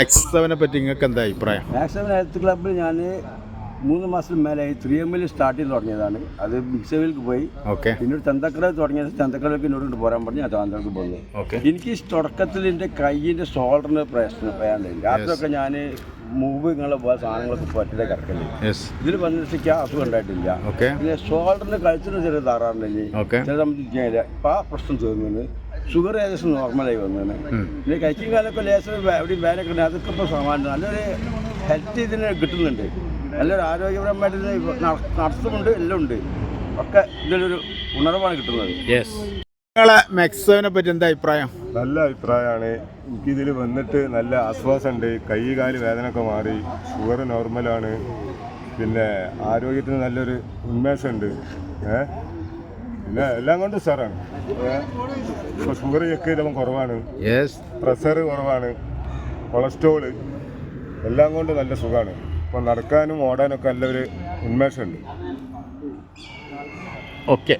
X സെവനെ പറ്റി നിങ്ങൾക്ക് എന്താ അഭിപ്രായം? മാക്സിമം ഹെൽത്ത് ക്ലബ്ബിൽ ഞാൻ മൂന്ന് മാസം മേലായി ത്രീ എം എൽ സ്റ്റാർട്ട് ചെയ്ത് തുടങ്ങിയതാണ്. അത് മിക്സവിലേക്ക് പോയി. ഓക്കെ പിന്നീട് ചന്തക്കട തുടങ്ങിയത് ചന്തക്കടയിലേക്ക് എന്നോട് പോരാൻ പറഞ്ഞു ഞാൻ പോന്നു. ഓക്കെ എനിക്ക് തുടക്കത്തിൽ എന്റെ കൈയിന്റെ ഷോൾഡറിന് പ്രശ്നം പറയാനുണ്ട് രാത്രിയൊക്കെ ഞാൻ മൂവ് ഇങ്ങനെ പോയ സാധനങ്ങളൊക്കെ പറ്റിയ കിടക്കില്ല ഇതിൽ വന്നിട്ട് അസുഖം ഉണ്ടായിട്ടില്ല ഓക്കെ പിന്നെ ഷോൾഡറിന് കഴിച്ചിട്ട് ചെറിയ താറാറുണ്ടല്ലേ ഓക്കെ ചില സംബന്ധിച്ച് ഇപ്പം ആ പ്രശ്നം തീർന്നു ഷുഗർ ഏകദേശം നോർമലായി വന്നതാണ് പിന്നെ കഴിക്കും കാലമൊക്കെ ലേശം എവിടെയും വേനൊക്കെ ഉണ്ട്. അതൊക്കെ ഇപ്പോൾ സമാനം നല്ലൊരു ഹെൽത്ത് ഇതിന് കിട്ടുന്നുണ്ട്. നല്ലൊരു ആരോഗ്യപരമായിട്ട് നടത്തുന്നുണ്ട്. എല്ലാം ഉണ്ട്. ഒക്കെ ഇതിലൊരു ഉണർവാണ് കിട്ടുന്നത്. നിങ്ങളെ പറ്റി എന്താ അഭിപ്രായം? നല്ല അഭിപ്രായമാണ്. എനിക്കിതിൽ വന്നിട്ട് നല്ല ആശ്വാസമുണ്ട്. കൈ കാൽ വേദനയൊക്കെ മാറി. ഷുഗർ നോർമലാണ് പിന്നെ ആരോഗ്യത്തിന് നല്ലൊരു ഉന്മേഷമുണ്ട്. ഏ പിന്നെ എല്ലാം കൊണ്ടും സാറാണ് ഇപ്പോൾ ഷുഗർ ചെക്ക് ചെയ്തപ്പോൾ കുറവാണ്. പ്രഷർ കുറവാണ്. കൊളസ്ട്രോൾ എല്ലാം കൊണ്ട് നല്ല സുഖമാണ് ഇപ്പോൾ നടക്കാനും ഓടാനൊക്കെ നല്ലൊരു ഉന്മേഷമുണ്ട്. ഓക്കെ